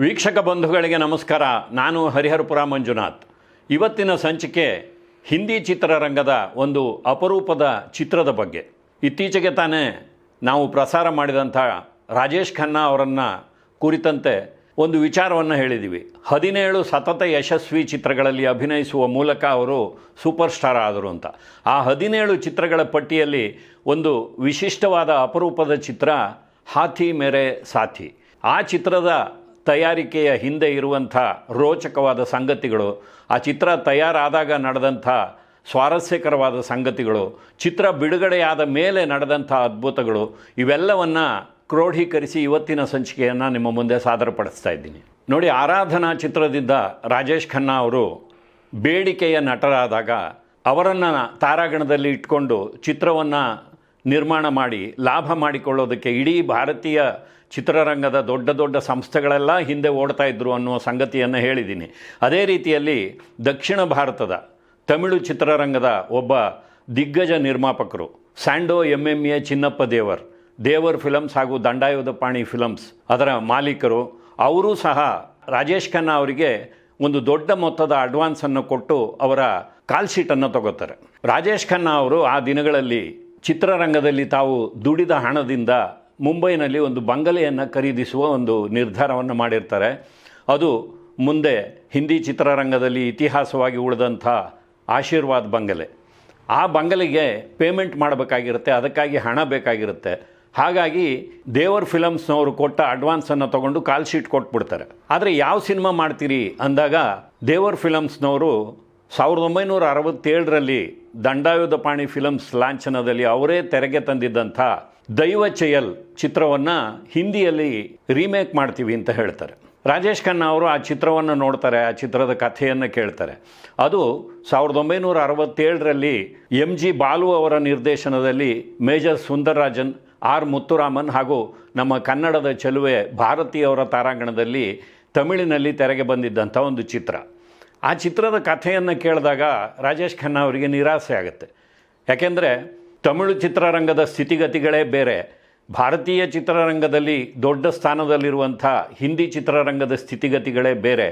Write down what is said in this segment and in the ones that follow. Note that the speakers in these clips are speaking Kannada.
ವೀಕ್ಷಕ ಬಂಧುಗಳಿಗೆ ನಮಸ್ಕಾರ. ನಾನು ಹರಿಹರಪುರ ಮಂಜುನಾಥ್. ಇವತ್ತಿನ ಸಂಚಿಕೆ ಹಿಂದಿ ಚಿತ್ರರಂಗದ ಒಂದು ಅಪರೂಪದ ಚಿತ್ರದ ಬಗ್ಗೆ. ಇತ್ತೀಚೆಗೆ ತಾನೇ ನಾವು ಪ್ರಸಾರ ಮಾಡಿದಂಥ ರಾಜೇಶ್ ಖನ್ನಾ ಅವರನ್ನು ಕುರಿತಂತೆ ಒಂದು ವಿಚಾರವನ್ನು ಹೇಳಿದ್ದೀವಿ ಹದಿನೇಳು ಸತತ ಯಶಸ್ವಿ ಚಿತ್ರಗಳಲ್ಲಿ ಅಭಿನಯಿಸುವ ಮೂಲಕ ಅವರು ಸೂಪರ್ ಸ್ಟಾರ್ ಆದರು ಅಂತ. ಆ ಹದಿನೇಳು ಚಿತ್ರಗಳ ಪಟ್ಟಿಯಲ್ಲಿ ಒಂದು ವಿಶಿಷ್ಟವಾದ ಅಪರೂಪದ ಚಿತ್ರ, ಹಾಥಿ ಮೇರೆ ಸಾಥಿ. ಆ ಚಿತ್ರದ ತಯಾರಿಕೆಯ ಹಿಂದೆ ಇರುವಂಥ ರೋಚಕವಾದ ಸಂಗತಿಗಳು, ಆ ಚಿತ್ರ ತಯಾರಾದಾಗ ನಡೆದಂಥ ಸ್ವಾರಸ್ಯಕರವಾದ ಸಂಗತಿಗಳು, ಚಿತ್ರ ಬಿಡುಗಡೆಯಾದ ಮೇಲೆ ನಡೆದಂಥ ಅದ್ಭುತಗಳು, ಇವೆಲ್ಲವನ್ನು ಕ್ರೋಢೀಕರಿಸಿ ಇವತ್ತಿನ ಸಂಚಿಕೆಯನ್ನು ನಿಮ್ಮ ಮುಂದೆ ಸಾದರಪಡಿಸ್ತಾ ಇದ್ದೀನಿ. ನೋಡಿ, ಆರಾಧನಾ ಚಿತ್ರದಿಂದ ರಾಜೇಶ್ ಖನ್ನಾ ಅವರು ಬೇಡಿಕೆಯ ನಟರಾದಾಗ ಅವರನ್ನು ತಾರಾಗಣದಲ್ಲಿ ಇಟ್ಕೊಂಡು ಚಿತ್ರವನ್ನು ನಿರ್ಮಾಣ ಮಾಡಿ, ಲಾಭ ಮಾಡಿಕೊಳ್ಳೋದಕ್ಕೆ ಇಡೀ ಭಾರತೀಯ ಚಿತ್ರರಂಗದ ದೊಡ್ಡ ದೊಡ್ಡ ಸಂಸ್ಥೆಗಳೆಲ್ಲ ಹಿಂದೆ ಓಡ್ತಾ ಇದ್ದರು ಅನ್ನುವ ಸಂಗತಿಯನ್ನು ಹೇಳಿದ್ದೀನಿ. ಅದೇ ರೀತಿಯಲ್ಲಿ ದಕ್ಷಿಣ ಭಾರತದ ತಮಿಳು ಚಿತ್ರರಂಗದ ಒಬ್ಬ ದಿಗ್ಗಜ ನಿರ್ಮಾಪಕರು, Sandow M M A Chinnappa Devar Devar films ಹಾಗೂ ದಂಡಾಯುಧ ಪಾಣಿ ಫಿಲಮ್ಸ್ ಅದರ ಮಾಲೀಕರು, ಅವರೂ ಸಹ ರಾಜೇಶ್ ಖನ್ನಾ ಅವರಿಗೆ ಒಂದು ದೊಡ್ಡ ಮೊತ್ತದ ಅಡ್ವಾನ್ಸನ್ನು ಕೊಟ್ಟು ಅವರ ಕಾಲ್ಶೀಟನ್ನು ತಗೋತಾರೆ. ರಾಜೇಶ್ ಖನ್ನಾ ಅವರು ಆ ದಿನಗಳಲ್ಲಿ ಚಿತ್ರರಂಗದಲ್ಲಿ ತಾವು ದುಡಿದ ಹಣದಿಂದ ಮುಂಬೈನಲ್ಲಿ ಒಂದು ಬಂಗಲೆಯನ್ನು ಖರೀದಿಸುವ ಒಂದು ನಿರ್ಧಾರವನ್ನು ಮಾಡಿರ್ತಾರೆ. ಅದು ಮುಂದೆ ಹಿಂದಿ ಚಿತ್ರರಂಗದಲ್ಲಿ ಇತಿಹಾಸವಾಗಿ ಉಳಿದಂಥ ಆಶೀರ್ವಾದ್ ಬಂಗಲೆ. ಆ ಬಂಗಲೆಗೆ ಪೇಮೆಂಟ್ ಮಾಡಬೇಕಾಗಿರುತ್ತೆ, ಅದಕ್ಕಾಗಿ ಹಣ ಬೇಕಾಗಿರುತ್ತೆ. ಹಾಗಾಗಿ ದೇವರ್ ಫಿಲಮ್ಸ್ನವರು ಕೊಟ್ಟ ಅಡ್ವಾನ್ಸನ್ನು ತಗೊಂಡು ಕಾಲ್ ಶೀಟ್ ಕೊಟ್ಬಿಡ್ತಾರೆ. ಆದರೆ ಯಾವ ಸಿನಿಮಾ ಮಾಡ್ತೀರಿ ಅಂದಾಗ ದೇವರ್ ಫಿಲಮ್ಸ್ನವರು ಸಾವಿರದ ಒಂಬೈನೂರ ಅರವತ್ತೇಳರಲ್ಲಿ ದಂಡಾಯುಧ ಪಾಣಿ ಫಿಲಮ್ಸ್ ಲಾಂಛನದಲ್ಲಿ ಅವರೇ ತೆರೆಗೆ ತಂದಿದ್ದಂಥ ದೈವ ಚಯಲ್ ಚಿತ್ರವನ್ನು ಹಿಂದಿಯಲ್ಲಿ ರೀಮೇಕ್ ಮಾಡ್ತೀವಿ ಅಂತ ಹೇಳ್ತಾರೆ. ರಾಜೇಶ್ ಖನ್ನಾ ಅವರು ಆ ಚಿತ್ರವನ್ನು ನೋಡ್ತಾರೆ, ಆ ಚಿತ್ರದ ಕಥೆಯನ್ನು ಕೇಳ್ತಾರೆ. ಅದು ಸಾವಿರದ ಒಂಬೈನೂರ ಅರವತ್ತೇಳರಲ್ಲಿ ಎಂ ಜಿ ಬಾಲು ಅವರ ನಿರ್ದೇಶನದಲ್ಲಿ ಮೇಜರ್ ಸುಂದರರಾಜನ್, ಆರ್ ಮುತ್ತುರಾಮನ್ ಹಾಗೂ ನಮ್ಮ ಕನ್ನಡದ ಚೆಲುವೆ ಭಾರತೀಯವರ ತಾರಾಂಗಣದಲ್ಲಿ ತಮಿಳಿನಲ್ಲಿ ತೆರೆಗೆ ಬಂದಿದ್ದಂಥ ಒಂದು ಚಿತ್ರ. ಆ ಚಿತ್ರದ ಕಥೆಯನ್ನು ಕೇಳಿದಾಗ ರಾಜೇಶ್ ಖನ್ನಾ ಅವರಿಗೆ ನಿರಾಸೆ ಆಗುತ್ತೆ. ಯಾಕೆಂದರೆ ತಮಿಳು ಚಿತ್ರರಂಗದ ಸ್ಥಿತಿಗತಿಗಳೇ ಬೇರೆ. ಭಾರತೀಯ ಚಿತ್ರರಂಗದಲ್ಲಿ ದೊಡ್ಡ ಸ್ಥಾನದಲ್ಲಿರುವಂಥ ಹಿಂದಿ ಚಿತ್ರರಂಗದ ಸ್ಥಿತಿಗತಿಗಳೇ ಬೇರೆ.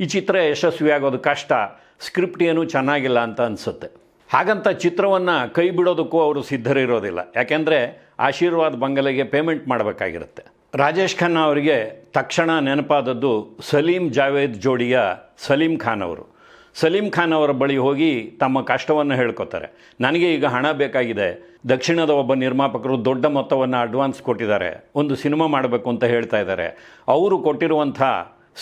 ಈ ಚಿತ್ರ ಯಶಸ್ವಿಯಾಗೋದು ಕಷ್ಟ. ಸ್ಕ್ರಿಪ್ಟ್ ಏನೂ ಚೆನ್ನಾಗಿಲ್ಲ ಅಂತ ಅನಿಸುತ್ತೆ. ಹಾಗಂತ ಚಿತ್ರವನ್ನು ಕೈ ಬಿಡೋದಕ್ಕೂ ಅವರು ಸಿದ್ಧರಿರೋದಿಲ್ಲ. ಯಾಕೆಂದರೆ ಆಶೀರ್ವಾದ್ ಬಂಗಲೆಗೆ ಪೇಮೆಂಟ್ ಮಾಡಬೇಕಾಗಿರುತ್ತೆ. ರಾಜೇಶ್ ಖನ್ನಾ ಅವರಿಗೆ ತಕ್ಷಣ ನೆನಪಾದದ್ದು ಸಲೀಂ ಜಾವೇದ್ ಜೋಡಿಯ ಸಲೀಂ ಖಾನ್ ಅವರು. ಸಲೀಂ ಖಾನ್ ಅವರ ಬಳಿ ಹೋಗಿ ತಮ್ಮ ಕಷ್ಟವನ್ನು ಹೇಳ್ಕೊತಾರೆ. ನನಗೆ ಈಗ ಹಣ ಬೇಕಾಗಿದೆ. ದಕ್ಷಿಣದ ಒಬ್ಬ ನಿರ್ಮಾಪಕರು ದೊಡ್ಡ ಮೊತ್ತವನ್ನು ಅಡ್ವಾನ್ಸ್ ಕೊಟ್ಟಿದ್ದಾರೆ. ಒಂದು ಸಿನಿಮಾ ಮಾಡಬೇಕು ಅಂತ ಹೇಳ್ತಾ ಇದ್ದಾರೆ. ಅವರು ಕೊಟ್ಟಿರುವಂಥ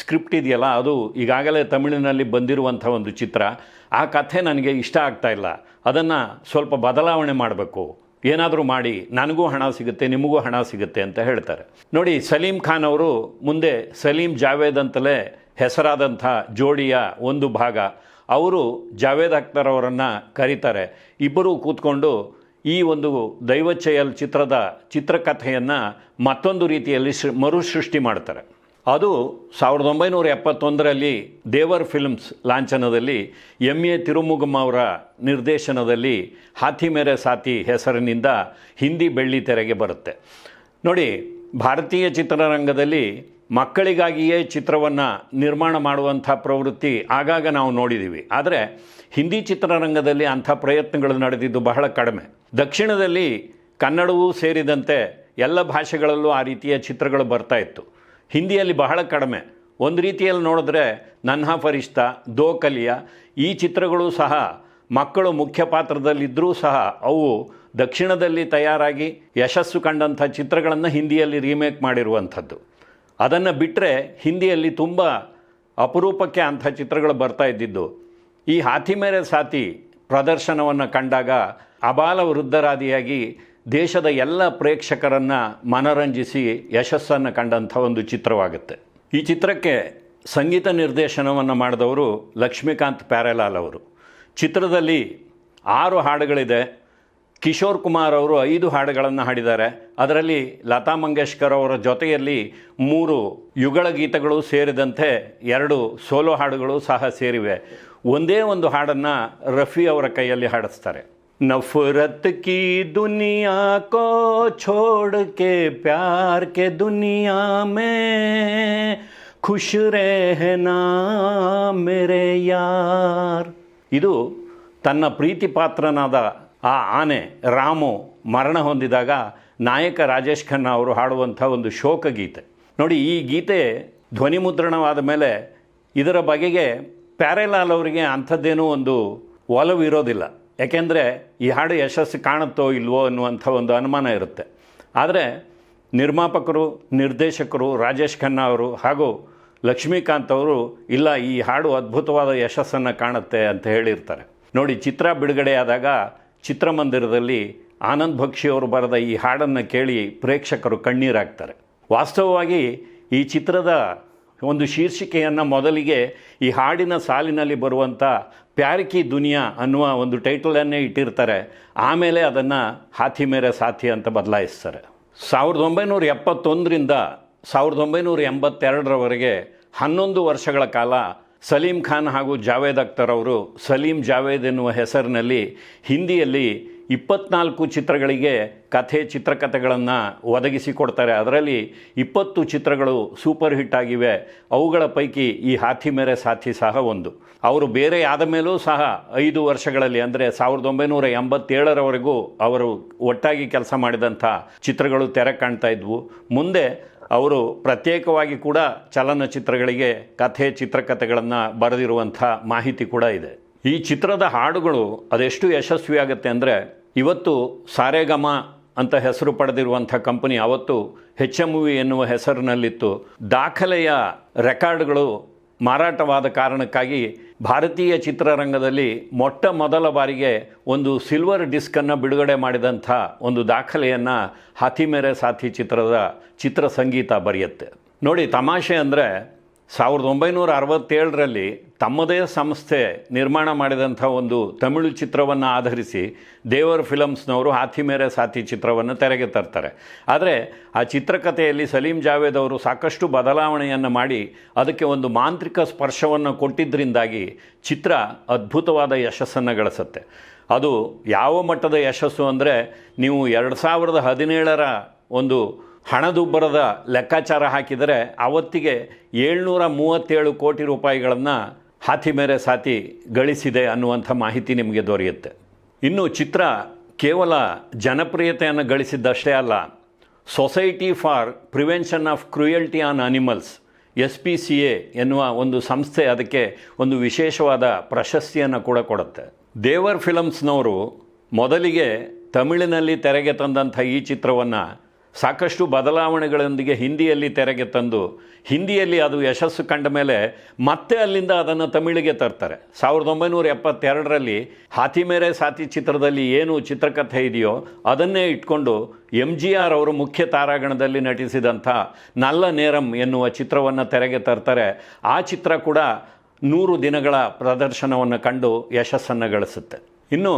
ಸ್ಕ್ರಿಪ್ಟ್ ಇದೆಯಲ್ಲ, ಅದು ಈಗಾಗಲೇ ತಮಿಳಿನಲ್ಲಿ ಬಂದಿರುವಂಥ ಒಂದು ಚಿತ್ರ. ಆ ಕಥೆ ನನಗೆ ಇಷ್ಟ ಆಗ್ತಾ ಇಲ್ಲ. ಅದನ್ನು ಸ್ವಲ್ಪ ಬದಲಾವಣೆ ಮಾಡಬೇಕು. ಏನಾದರೂ ಮಾಡಿ, ನನಗೂ ಹಣ ಸಿಗುತ್ತೆ, ನಿಮಗೂ ಹಣ ಸಿಗುತ್ತೆ ಅಂತ ಹೇಳ್ತಾರೆ. ನೋಡಿ, ಸಲೀಂ ಖಾನ್ ಅವರು ಮುಂದೆ ಸಲೀಂ ಜಾವೇದ್ ಅಂತಲೇ ಹೆಸರಾದಂಥ ಜೋಡಿಯ ಒಂದು ಭಾಗ. ಅವರು ಜಾವೇದ್ ಅಖ್ತರ್ ಅವರನ್ನು ಕರೀತಾರೆ. ಇಬ್ಬರೂ ಕೂತ್ಕೊಂಡು ಈ ಒಂದು ದೈವಚಯಲ್ ಚಿತ್ರದ ಚಿತ್ರಕಥೆಯನ್ನು ಮತ್ತೊಂದು ರೀತಿಯಲ್ಲಿ ಮರುಸೃಷ್ಟಿ ಮಾಡ್ತಾರೆ. ಅದು ಸಾವಿರದ ಒಂಬೈನೂರ ಎಪ್ಪತ್ತೊಂದರಲ್ಲಿ ದೇವರ್ ಫಿಲ್ಮ್ಸ್ ಲಾಂಛನದಲ್ಲಿ ಎಂ ಎ ತಿರುಮುಗಮ್ಮ ಅವರ ನಿರ್ದೇಶನದಲ್ಲಿ ಹಾಥಿ ಮೇರೆ ಸಾತಿ ಹೆಸರಿನಿಂದ ಹಿಂದಿ ಬೆಳ್ಳಿ ತೆರೆಗೆ ಬರುತ್ತೆ. ನೋಡಿ, ಭಾರತೀಯ ಚಿತ್ರರಂಗದಲ್ಲಿ ಮಕ್ಕಳಿಗಾಗಿಯೇ ಚಿತ್ರವನ್ನು ನಿರ್ಮಾಣ ಮಾಡುವಂಥ ಪ್ರವೃತ್ತಿ ಆಗಾಗ ನಾವು ನೋಡಿದ್ದೀವಿ ಆದರೆ ಹಿಂದಿ ಚಿತ್ರರಂಗದಲ್ಲಿ ಅಂಥ ಪ್ರಯತ್ನಗಳು ನಡೆದಿದ್ದು ಬಹಳ ಕಡಿಮೆ. ದಕ್ಷಿಣದಲ್ಲಿ ಕನ್ನಡವೂ ಸೇರಿದಂತೆ ಎಲ್ಲ ಭಾಷೆಗಳಲ್ಲೂ ಆ ರೀತಿಯ ಚಿತ್ರಗಳು ಬರ್ತಾ ಇತ್ತು. ಹಿಂದಿಯಲ್ಲಿ ಬಹಳ ಕಡಿಮೆ. ಒಂದು ರೀತಿಯಲ್ಲಿ ನೋಡಿದ್ರೆ ನನ್ಹಾ ಫರಿಷ್ತ, ದೋ ಕಲಿಯಾ, ಈ ಚಿತ್ರಗಳು ಸಹ ಮಕ್ಕಳು ಮುಖ್ಯ ಪಾತ್ರದಲ್ಲಿದ್ದರೂ ಸಹ ಅವು ದಕ್ಷಿಣದಲ್ಲಿ ತಯಾರಾಗಿ ಯಶಸ್ಸು ಕಂಡಂಥ ಚಿತ್ರಗಳನ್ನು ಹಿಂದಿಯಲ್ಲಿ ರೀಮೇಕ್ ಮಾಡಿರುವಂಥದ್ದು. ಅದನ್ನು ಬಿಟ್ಟರೆ ಹಿಂದಿಯಲ್ಲಿ ತುಂಬ ಅಪರೂಪಕ್ಕೆ ಅಂಥ ಚಿತ್ರಗಳು ಬರ್ತಾ ಇದ್ದಿದ್ದು. ಈ ಹಾಥಿ ಮೇರೆ ಸಾತಿ ಪ್ರದರ್ಶನವನ್ನು ಕಂಡಾಗ ಅಬಾಲ ವೃದ್ಧರಾದಿಯಾಗಿ ದೇಶದ ಎಲ್ಲ ಪ್ರೇಕ್ಷಕರನ್ನು ಮನರಂಜಿಸಿ ಯಶಸ್ಸನ್ನು ಕಂಡಂಥ ಒಂದು ಚಿತ್ರವಾಗುತ್ತೆ. ಈ ಚಿತ್ರಕ್ಕೆ ಸಂಗೀತ ನಿರ್ದೇಶನವನ್ನು ಮಾಡಿದವರು ಲಕ್ಷ್ಮೀಕಾಂತ್ ಪ್ಯಾರೆಲಾಲ್ ಅವರು. ಚಿತ್ರದಲ್ಲಿ ಆರು ಹಾಡುಗಳಿದೆ. ಕಿಶೋರ್ ಕುಮಾರ್ ಅವರು ಐದು ಹಾಡುಗಳನ್ನು ಹಾಡಿದ್ದಾರೆ. ಅದರಲ್ಲಿ ಲತಾ ಮಂಗೇಶ್ಕರ್ ಅವರ ಜೊತೆಯಲ್ಲಿ ಮೂರು ಯುಗಳ ಗೀತಗಳು ಸೇರಿದಂತೆ ಎರಡು ಸೋಲೋ ಹಾಡುಗಳು ಸಹ ಸೇರಿವೆ. ಒಂದೇ ಒಂದು ಹಾಡನ್ನು ರಫಿ ಅವರ ಕೈಯಲ್ಲಿ ಹಾಡಿಸ್ತಾರೆ. ನಫರತ್ ಕಿ ದುನಿಯಾ ಕೋ ಛೋಡ್ ಕೆ ಪ್ಯಾರ್ ಕೆ ದುನಿಯಾ ಮೇ, ಖುಷ್ ರೆಹನಾ ಮೇರೆ ಯಾರ್. ಇದು ತನ್ನ ಪ್ರೀತಿ ಪಾತ್ರನಾದ ಆ ಆನೆ ರಾಮು ಮರಣ ಹೊಂದಿದಾಗ ನಾಯಕ ರಾಜೇಶ್ ಖನ್ನಾ ಅವರು ಹಾಡುವಂಥ ಒಂದು ಶೋಕ ಗೀತೆ ನೋಡಿ, ಈ ಗೀತೆ ಧ್ವನಿ ಮುದ್ರಣವಾದ ಮೇಲೆ ಇದರ ಬಗೆಗೆ ಪ್ಯಾರೆಲಾಲ್ ಅವರಿಗೆ ಅಂಥದ್ದೇನೂ ಒಂದು ಒಲವು ಇರೋದಿಲ್ಲ. ಯಾಕೆಂದರೆ ಈ ಹಾಡು ಯಶಸ್ಸು ಕಾಣುತ್ತೋ ಇಲ್ವೋ ಅನ್ನುವಂಥ ಒಂದು ಅನುಮಾನ ಇರುತ್ತೆ. ಆದರೆ ನಿರ್ಮಾಪಕರು, ನಿರ್ದೇಶಕರು ರಾಜೇಶ್ ಖನ್ನಾ ಅವರು ಹಾಗೂ ಲಕ್ಷ್ಮೀಕಾಂತ್ ಅವರು, ಇಲ್ಲ, ಈ ಹಾಡು ಅದ್ಭುತವಾದ ಯಶಸ್ಸನ್ನು ಕಾಣುತ್ತೆ ಅಂತ ಹೇಳಿರ್ತಾರೆ. ನೋಡಿ, ಚಿತ್ರ ಬಿಡುಗಡೆಯಾದಾಗ ಚಿತ್ರಮಂದಿರದಲ್ಲಿ ಆನಂದ್ ಭಕ್ಷಿ ಅವರು ಬರೆದ ಈ ಹಾಡನ್ನು ಕೇಳಿ ಪ್ರೇಕ್ಷಕರು ಕಣ್ಣೀರಾಗ್ತಾರೆ. ವಾಸ್ತವವಾಗಿ ಈ ಚಿತ್ರದ ಒಂದು ಶೀರ್ಷಿಕೆಯನ್ನು ಮೊದಲಿಗೆ ಈ ಹಾಡಿನ ಸಾಲಿನಲ್ಲಿ ಬರುವಂಥ ಪ್ಯಾರಿಕಿ ದುನಿಯಾ ಅನ್ನುವ ಒಂದು ಟೈಟಲನ್ನೇ ಇಟ್ಟಿರ್ತಾರೆ. ಆಮೇಲೆ ಅದನ್ನು ಹಾಥಿ ಮೇರೆ ಸಾಥಿ ಅಂತ ಬದಲಾಯಿಸ್ತಾರೆ. ಸಾವಿರದ ಒಂಬೈನೂರ ಎಪ್ಪತ್ತೊಂದರಿಂದ ಸಾವಿರದ ಒಂಬೈನೂರ ಎಂಬತ್ತೆರಡರವರೆಗೆ ಹನ್ನೊಂದು ವರ್ಷಗಳ ಕಾಲ ಸಲೀಂ ಖಾನ್ ಹಾಗೂ ಜಾವೇದ್ ಅಖ್ತರ್ ಅವರು ಸಲೀಂ ಜಾವೇದ್ ಎನ್ನುವ ಹೆಸರಿನಲ್ಲಿ ಹಿಂದಿಯಲ್ಲಿ ಇಪ್ಪತ್ನಾಲ್ಕು ಚಿತ್ರಗಳಿಗೆ ಕಥೆ ಚಿತ್ರಕಥೆಗಳನ್ನು ಒದಗಿಸಿಕೊಡ್ತಾರೆ. ಅದರಲ್ಲಿ ಇಪ್ಪತ್ತು ಚಿತ್ರಗಳು ಸೂಪರ್ ಹಿಟ್ ಆಗಿವೆ. ಅವುಗಳ ಪೈಕಿ ಈ ಹಾಥಿ ಮೇರೆ ಸಾಥಿ ಸಹ ಒಂದು. ಅವರು ಬೇರೆ ಆದ ಮೇಲೂ ಸಹ ಐದು ವರ್ಷಗಳಲ್ಲಿ, ಅಂದರೆ ಸಾವಿರದ ಒಂಬೈನೂರ ಎಂಬತ್ತೇಳರವರೆಗೂ ಅವರು ಒಟ್ಟಾಗಿ ಕೆಲಸ ಮಾಡಿದಂಥ ಚಿತ್ರಗಳು ತೆರೆ ಕಾಣ್ತಾ ಇದ್ವು. ಮುಂದೆ ಅವರು ಪ್ರತ್ಯೇಕವಾಗಿ ಕೂಡ ಚಲನಚಿತ್ರಗಳಿಗೆ ಕಥೆ, ಚಿತ್ರಕಥೆಗಳನ್ನು ಬರೆದಿರುವಂಥ ಮಾಹಿತಿ ಕೂಡ ಇದೆ. ಈ ಚಿತ್ರದ ಹಾಡುಗಳು ಅದೆಷ್ಟು ಯಶಸ್ವಿಯಾಗುತ್ತೆ ಅಂದರೆ, ಇವತ್ತು ಸಾರೆಗಮ ಅಂತ ಹೆಸರು ಪಡೆದಿರುವಂಥ ಕಂಪನಿ ಅವತ್ತು ಹೆಚ್ ಎಂ ವಿ ಎನ್ನುವ ಹೆಸರಿನಲ್ಲಿತ್ತು. ದಾಖಲೆಯ ರೆಕಾರ್ಡ್ಗಳು ಮಾರಾಟವಾದ ಕಾರಣಕ್ಕಾಗಿ ಭಾರತೀಯ ಚಿತ್ರರಂಗದಲ್ಲಿ ಮೊಟ್ಟ ಮೊದಲ ಬಾರಿಗೆ ಒಂದು ಸಿಲ್ವರ್ ಡಿಸ್ಕನ್ನು ಬಿಡುಗಡೆ ಮಾಡಿದಂಥ ಒಂದು ದಾಖಲೆಯನ್ನು ಹಾಥಿ ಮೇರೆ ಸಾಥಿ ಚಿತ್ರದ ಚಿತ್ರ ಸಂಗೀತ ಬರೆಯುತ್ತೆ. ನೋಡಿ, ತಮಾಷೆ ಅಂದರೆ ಸಾವಿರದ ಒಂಬೈನೂರ ಅರವತ್ತೇಳರಲ್ಲಿ ತಮ್ಮದೇ ಸಂಸ್ಥೆ ನಿರ್ಮಾಣ ಮಾಡಿದಂಥ ಒಂದು ತಮಿಳು ಚಿತ್ರವನ್ನು ಆಧರಿಸಿ ದೇವರ್ ಫಿಲಮ್ಸ್ನವರು ಹಾಥಿ ಮೇರೆ ಸಾಥಿ ಚಿತ್ರವನ್ನು ತೆರೆಗೆ ತರ್ತಾರೆ. ಆದರೆ ಆ ಚಿತ್ರಕಥೆಯಲ್ಲಿ ಸಲೀಂ ಜಾವೇದ್ ಅವರು ಸಾಕಷ್ಟು ಬದಲಾವಣೆಯನ್ನು ಮಾಡಿ ಅದಕ್ಕೆ ಒಂದು ಮಾಂತ್ರಿಕ ಸ್ಪರ್ಶವನ್ನು ಕೊಟ್ಟಿದ್ದರಿಂದಾಗಿ ಚಿತ್ರ ಅದ್ಭುತವಾದ ಯಶಸ್ಸನ್ನು ಗಳಿಸುತ್ತೆ. ಅದು ಯಾವ ಮಟ್ಟದ ಯಶಸ್ಸು ಅಂದರೆ ನೀವು ಎರಡು ಸಾವಿರದ ಹದಿನೇಳರ ಒಂದು ಹಣದುಬ್ಬರದ ಲೆಕ್ಕಾಚಾರ ಹಾಕಿದರೆ ಆವತ್ತಿಗೆ ಏಳ್ನೂರ ಮೂವತ್ತೇಳು ಕೋಟಿ ರೂಪಾಯಿಗಳನ್ನು ಹಾತಿ ಮೇರೆ ಸಾತಿ ಗಳಿಸಿದೆ ಅನ್ನುವಂಥ ಮಾಹಿತಿ ನಿಮಗೆ ದೊರೆಯುತ್ತೆ. ಇನ್ನು ಚಿತ್ರ ಕೇವಲ ಜನಪ್ರಿಯತೆಯನ್ನು ಗಳಿಸಿದ್ದಷ್ಟೇ ಅಲ್ಲ society for prevention of cruelty on animals S P C A ಎನ್ನುವ ಒಂದು ಸಂಸ್ಥೆ ಅದಕ್ಕೆ ಒಂದು ವಿಶೇಷವಾದ ಪ್ರಶಸ್ತಿಯನ್ನು ಕೂಡ ಕೊಡುತ್ತೆ. ದೇವರ್ ಫಿಲಮ್ಸ್ನವರು ಮೊದಲಿಗೆ ತಮಿಳಿನಲ್ಲಿ ತೆರೆಗೆ ತಂದಂಥ ಈ ಚಿತ್ರವನ್ನು ಸಾಕಷ್ಟು ಬದಲಾವಣೆಗಳೊಂದಿಗೆ ಹಿಂದಿಯಲ್ಲಿ ತೆರೆಗೆ ತಂದು, ಹಿಂದಿಯಲ್ಲಿ ಅದು ಯಶಸ್ಸು ಕಂಡ ಮೇಲೆ ಮತ್ತೆ ಅಲ್ಲಿಂದ ಅದನ್ನು ತಮಿಳಿಗೆ ತರ್ತಾರೆ. ಸಾವಿರದ ಒಂಬೈನೂರ ಎಪ್ಪತ್ತೆರಡರಲ್ಲಿ ಹಾತಿ ಮೇರೆ ಸಾತಿ ಚಿತ್ರದಲ್ಲಿ ಏನು ಚಿತ್ರಕಥೆ ಇದೆಯೋ ಅದನ್ನೇ ಇಟ್ಕೊಂಡು ಎಂ ಜಿ ಆರ್ ಅವರು ಮುಖ್ಯ ತಾರಾಗಣದಲ್ಲಿ ನಟಿಸಿದಂಥ ನಲ್ಲ ನೇರಂ ಎನ್ನುವ ಚಿತ್ರವನ್ನು ತೆರೆಗೆ ತರ್ತಾರೆ. ಆ ಚಿತ್ರ ಕೂಡ ನೂರು ದಿನಗಳ ಪ್ರದರ್ಶನವನ್ನು ಕಂಡು ಯಶಸ್ಸನ್ನು ಗಳಿಸುತ್ತೆ. ಇನ್ನು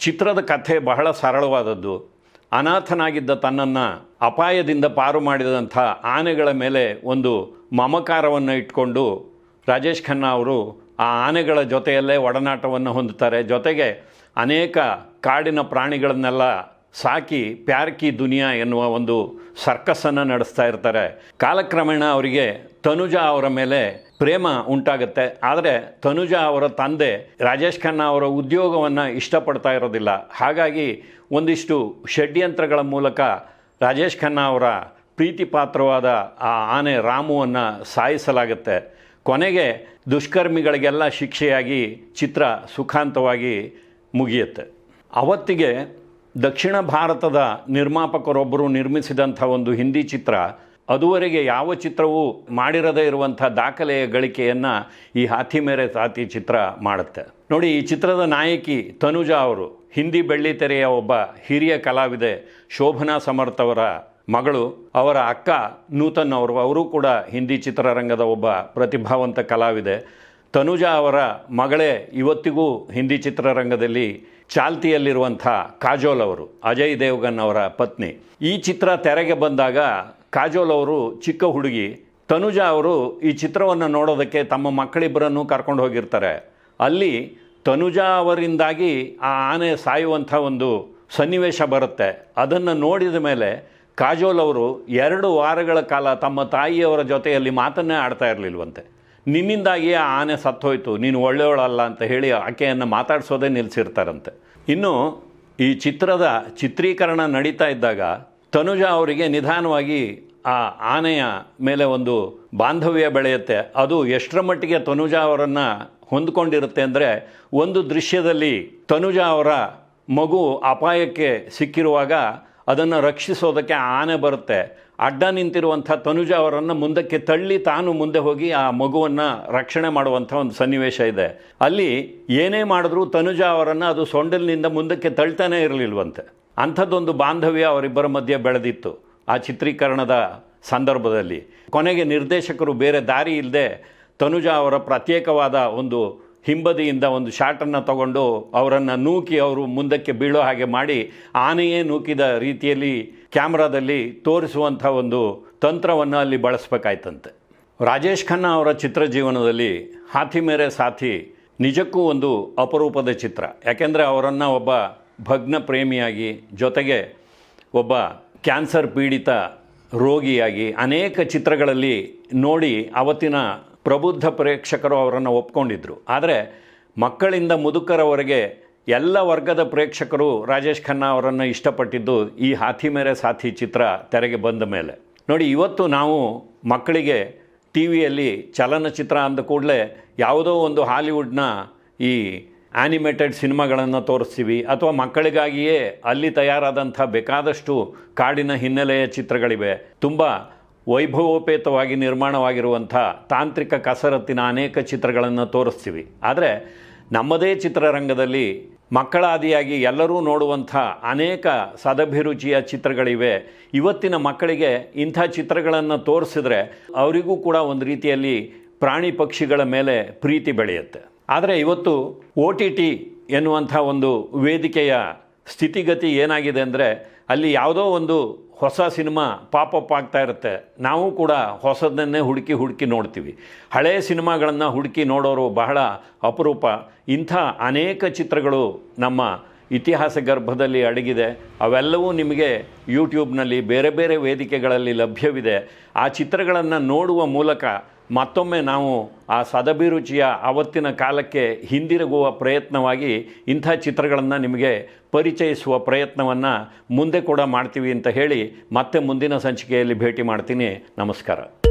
ಚಿತ್ರದ ಕಥೆ ಬಹಳ ಸರಳವಾದದ್ದು. ಅನಾಥನಾಗಿದ್ದ ತನ್ನನ್ನು ಅಪಾಯದಿಂದ ಪಾರು ಮಾಡಿದಂಥ ಆನೆಗಳ ಮೇಲೆ ಒಂದು ಮಮಕಾರವನ್ನು ಇಟ್ಕೊಂಡು ರಾಜೇಶ್ ಖನ್ನಾ ಅವರು ಆ ಆನೆಗಳ ಜೊತೆಯಲ್ಲೇ ಒಡನಾಟವನ್ನು ಹೊಂದುತ್ತಾರೆ. ಜೊತೆಗೆ ಅನೇಕ ಕಾಡಿನ ಪ್ರಾಣಿಗಳನ್ನೆಲ್ಲ ಸಾಕಿ ಪ್ಯಾರ್ಕಿ ದುನಿಯಾ ಎನ್ನುವ ಒಂದು ಸರ್ಕಸ್ಸನ್ನು ನಡೆಸ್ತಾ ಇರ್ತಾರೆ. ಕಾಲಕ್ರಮೇಣ ಅವರಿಗೆ ತನುಜಾ ಅವರ ಮೇಲೆ ಪ್ರೇಮ ಉಂಟಾಗುತ್ತೆ. ಆದರೆ ತನುಜಾ ಅವರ ತಂದೆ ರಾಜೇಶ್ ಖನ್ನಾ ಅವರ ಉದ್ಯೋಗವನ್ನು ಇಷ್ಟಪಡ್ತಾ ಇರೋದಿಲ್ಲ. ಹಾಗಾಗಿ ಒಂದಿಷ್ಟು ಷಡ್ಯಂತ್ರಗಳ ಮೂಲಕ ರಾಜೇಶ್ ಖನ್ನಾ ಅವರ ಪ್ರೀತಿಪಾತ್ರವಾದ ಆ ಆನೆ ರಾಮುವನ್ನು ಸಾಯಿಸಲಾಗುತ್ತೆ. ಕೊನೆಗೆ ದುಷ್ಕರ್ಮಿಗಳಿಗೆಲ್ಲ ಶಿಕ್ಷೆಯಾಗಿ ಚಿತ್ರ ಸುಖಾಂತವಾಗಿ ಮುಗಿಯುತ್ತೆ. ಅವತ್ತಿಗೆ ದಕ್ಷಿಣ ಭಾರತದ ನಿರ್ಮಾಪಕರೊಬ್ಬರು ನಿರ್ಮಿಸಿದಂಥ ಒಂದು ಹಿಂದಿ ಚಿತ್ರ ಅದುವರೆಗೆ ಯಾವ ಚಿತ್ರವೂ ಮಾಡಿರದೇ ಇರುವಂಥ ದಾಖಲೆಯ ಗಳಿಕೆಯನ್ನು ಈ ಹಾಥಿ ಮೇರೆ ಸಾತಿ ಚಿತ್ರ ಮಾಡುತ್ತೆ. ನೋಡಿ, ಈ ಚಿತ್ರದ ನಾಯಕಿ ತನುಜಾ ಅವರು, ಹಿಂದಿ ಬೆಳ್ಳಿತೆರೆಯ ಒಬ್ಬ ಹಿರಿಯ ಕಲಾವಿದೆ ಶೋಭನಾ ಸಮರ್ಥ್ ಅವರ ಮಗಳು, ಅವರ ಅಕ್ಕ ನೂತನ್ ಅವರು ಅವರು ಕೂಡ ಹಿಂದಿ ಚಿತ್ರರಂಗದ ಒಬ್ಬ ಪ್ರತಿಭಾವಂತ ಕಲಾವಿದೆ. ತನುಜಾ ಅವರ ಮಗಳೇ ಇವತ್ತಿಗೂ ಹಿಂದಿ ಚಿತ್ರರಂಗದಲ್ಲಿ ಚಾಲ್ತಿಯಲ್ಲಿರುವಂಥ ಕಾಜೋಲ್ ಅವರು, ಅಜಯ್ ದೇವ್ಗನ್ ಅವರ ಪತ್ನಿ. ಈ ಚಿತ್ರ ತೆರೆಗೆ ಬಂದಾಗ ಕಾಜೋಲ್ ಅವರು ಚಿಕ್ಕ ಹುಡುಗಿ, ತನುಜಾ ಅವರು ಈ ಚಿತ್ರವನ್ನು ನೋಡೋದಕ್ಕೆ ತಮ್ಮ ಮಕ್ಕಳಿಬ್ಬರನ್ನು ಕರ್ಕೊಂಡು ಹೋಗಿರ್ತಾರೆ. ಅಲ್ಲಿ ತನುಜಾ ಅವರಿಂದಾಗಿ ಆ ಆನೆ ಸಾಯುವಂಥ ಒಂದು ಸನ್ನಿವೇಶ ಬರುತ್ತೆ. ಅದನ್ನು ನೋಡಿದ ಮೇಲೆ ಕಾಜೋಲ್ ಅವರು ಎರಡು ವಾರಗಳ ಕಾಲ ತಮ್ಮ ತಾಯಿಯವರ ಜೊತೆಯಲ್ಲಿ ಮಾತನ್ನೇ ಆಡ್ತಾ ಇರಲಿಲ್ವಂತೆ. ನಿನ್ನಿಂದಾಗಿ ಆ ಆನೆ ಸತ್ತೋಯ್ತು, ನೀನು ಒಳ್ಳೆಯವಳಲ್ಲ ಅಂತ ಹೇಳಿ ಆಕೆಯನ್ನು ಮಾತಾಡಿಸೋದೇ ನಿಲ್ಲಿಸಿರ್ತಾರಂತೆ ಇನ್ನು ಈ ಚಿತ್ರದ ಚಿತ್ರೀಕರಣ ನಡೀತಾ ಇದ್ದಾಗ ತನುಜಾ ಅವರಿಗೆ ನಿಧಾನವಾಗಿ ಆ ಆನೆಯ ಮೇಲೆ ಒಂದು ಬಾಂಧವ್ಯ ಬೆಳೆಯುತ್ತೆ. ಅದು ಎಷ್ಟರ ಮಟ್ಟಿಗೆ ತನುಜ ಅವರನ್ನು ಹೊಂದ್ಕೊಂಡಿರುತ್ತೆ ಅಂದರೆ ಒಂದು ದೃಶ್ಯದಲ್ಲಿ ತನುಜ ಅವರ ಮಗು ಅಪಾಯಕ್ಕೆ ಸಿಕ್ಕಿರುವಾಗ ಅದನ್ನು ರಕ್ಷಿಸೋದಕ್ಕೆ ಆನೆ ಬರುತ್ತೆ. ಅಡ್ಡ ನಿಂತಿರುವಂಥ ತನುಜ ಅವರನ್ನು ಮುಂದಕ್ಕೆ ತಳ್ಳಿ ತಾನು ಮುಂದೆ ಹೋಗಿ ಆ ಮಗುವನ್ನು ರಕ್ಷಣೆ ಮಾಡುವಂಥ ಒಂದು ಸನ್ನಿವೇಶ ಇದೆ. ಅಲ್ಲಿ ಏನೇ ಮಾಡಿದ್ರೂ ತನುಜ ಅವರನ್ನು ಅದು ಸೊಂಡಲಿನಿಂದ ಮುಂದಕ್ಕೆ ತಳ್ತಾನೇ ಇರಲಿಲ್ವಂತೆ. ಅಂಥದ್ದೊಂದು ಬಾಂಧವ್ಯ ಅವರಿಬ್ಬರ ಮಧ್ಯೆ ಬೆಳೆದಿತ್ತು. ಆ ಚಿತ್ರೀಕರಣದ ಸಂದರ್ಭದಲ್ಲಿ ಕೊನೆಗೆ ನಿರ್ದೇಶಕರು ಬೇರೆ ದಾರಿ ಇಲ್ಲದೆ ತನುಜಾ ಅವರ ಪ್ರತ್ಯೇಕವಾದ ಒಂದು ಹಿಂಬದಿಯಿಂದ ಒಂದು ಶಾಟನ್ನು ತಗೊಂಡು ಅವರನ್ನು ನೂಕಿ ಅವರು ಮುಂದಕ್ಕೆ ಬೀಳೋ ಹಾಗೆ ಮಾಡಿ ಆನೆಯೇ ನೂಕಿದ ರೀತಿಯಲ್ಲಿ ಕ್ಯಾಮ್ರಾದಲ್ಲಿ ತೋರಿಸುವಂಥ ಒಂದು ತಂತ್ರವನ್ನು ಅಲ್ಲಿ ಬಳಸಬೇಕಾಯ್ತಂತೆ. ರಾಜೇಶ್ ಖನ್ನಾ ಅವರ ಚಿತ್ರ ಜೀವನದಲ್ಲಿ ಹಾಥಿ ಮೇರೆ ಸಾಥಿ ನಿಜಕ್ಕೂ ಒಂದು ಅಪರೂಪದ ಚಿತ್ರ. ಯಾಕೆಂದರೆ ಅವರನ್ನು ಒಬ್ಬ ಭಗ್ನ ಪ್ರೇಮಿಯಾಗಿ ಜೊತೆಗೆ ಒಬ್ಬ ಕ್ಯಾನ್ಸರ್ ಪೀಡಿತ ರೋಗಿಯಾಗಿ ಅನೇಕ ಚಿತ್ರಗಳಲ್ಲಿ ನೋಡಿ ಅವತ್ತಿನ ಪ್ರಬುದ್ಧ ಪ್ರೇಕ್ಷಕರು ಅವರನ್ನು ಒಪ್ಕೊಂಡಿದ್ದರು ಆದರೆ ಮಕ್ಕಳಿಂದ ಮುದುಕರವರೆಗೆ ಎಲ್ಲ ವರ್ಗದ ಪ್ರೇಕ್ಷಕರು ರಾಜೇಶ್ ಖನ್ನಾ ಅವರನ್ನು ಇಷ್ಟಪಟ್ಟಿದ್ದು ಈ ಹಾಥಿ ಮೇರೆ ಸಾಥಿ ಚಿತ್ರ ತೆರೆಗೆ ಬಂದ ಮೇಲೆ. ನೋಡಿ, ಇವತ್ತು ನಾವು ಮಕ್ಕಳಿಗೆ ಟಿ ವಿಯಲ್ಲಿ ಚಲನಚಿತ್ರ ಅಂದ ಕೂಡಲೇ ಯಾವುದೋ ಒಂದು ಹಾಲಿವುಡ್ನ ಈ ಆ್ಯನಿಮೇಟೆಡ್ ಸಿನಿಮಾಗಳನ್ನು ತೋರಿಸ್ತೀವಿ ಅಥವಾ ಮಕ್ಕಳಿಗಾಗಿಯೇ ಅಲ್ಲಿ ತಯಾರಾದಂಥ ಬೇಕಾದಷ್ಟು ಕಾಡಿನ ಹಿನ್ನೆಲೆಯ ಚಿತ್ರಗಳಿವೆ. ತುಂಬ ವೈಭವೋಪೇತವಾಗಿ ನಿರ್ಮಾಣವಾಗಿರುವಂಥ ತಾಂತ್ರಿಕ ಕಸರತ್ತಿನ ಅನೇಕ ಚಿತ್ರಗಳನ್ನು ತೋರಿಸ್ತೀವಿ. ಆದರೆ ನಮ್ಮದೇ ಚಿತ್ರರಂಗದಲ್ಲಿ ಮಕ್ಕಳಾದಿಯಾಗಿ ಎಲ್ಲರೂ ನೋಡುವಂಥ ಅನೇಕ ಸದಭಿರುಚಿಯ ಚಿತ್ರಗಳಿವೆ. ಇವತ್ತಿನ ಮಕ್ಕಳಿಗೆ ಇಂಥ ಚಿತ್ರಗಳನ್ನು ತೋರಿಸಿದ್ರೆ ಅವರಿಗೂ ಕೂಡ ಒಂದು ರೀತಿಯಲ್ಲಿ ಪ್ರಾಣಿ ಪಕ್ಷಿಗಳ ಮೇಲೆ ಪ್ರೀತಿ ಬೆಳೆಯುತ್ತೆ. ಆದರೆ ಇವತ್ತು ಒ ಟಿ ಟಿ ಎನ್ನುವಂಥ ಒಂದು ವೇದಿಕೆಯ ಸ್ಥಿತಿಗತಿ ಏನಾಗಿದೆ ಅಂದರೆ ಅಲ್ಲಿ ಯಾವುದೋ ಒಂದು ಹೊಸ ಸಿನಿಮಾ ಪಾಪಪ್ ಆಗ್ತಾ ಇರುತ್ತೆ. ನಾವು ಕೂಡ ಹೊಸದನ್ನೇ ಹುಡುಕಿ ಹುಡುಕಿ ನೋಡ್ತೀವಿ. ಹಳೆಯ ಸಿನಿಮಾಗಳನ್ನು ಹುಡುಕಿ ನೋಡೋರು ಬಹಳ ಅಪರೂಪ. ಇಂಥ ಅನೇಕ ಚಿತ್ರಗಳು ನಮ್ಮ ಇತಿಹಾಸ ಗರ್ಭದಲ್ಲಿ ಅಡಗಿದೆ. ಅವೆಲ್ಲವೂ ನಿಮಗೆ ಯೂಟ್ಯೂಬ್ನಲ್ಲಿ ಬೇರೆ ಬೇರೆ ವೇದಿಕೆಗಳಲ್ಲಿ ಲಭ್ಯವಿದೆ. ಆ ಚಿತ್ರಗಳನ್ನು ನೋಡುವ ಮೂಲಕ ಮತ್ತೊಮ್ಮೆ ನಾವು ಆ ಸದಭಿರುಚಿಯ ಆವತ್ತಿನ ಕಾಲಕ್ಕೆ ಹಿಂದಿರುಗುವ ಪ್ರಯತ್ನವಾಗಿ ಇಂಥ ಚಿತ್ರಗಳನ್ನು ನಿಮಗೆ ಪರಿಚಯಿಸುವ ಪ್ರಯತ್ನವನ್ನು ಮುಂದೆ ಕೂಡ ಮಾಡ್ತೀವಿ ಅಂತ ಹೇಳಿ ಮತ್ತೆ ಮುಂದಿನ ಸಂಚಿಕೆಯಲ್ಲಿ ಭೇಟಿ ಮಾಡ್ತೀನಿ. ನಮಸ್ಕಾರ.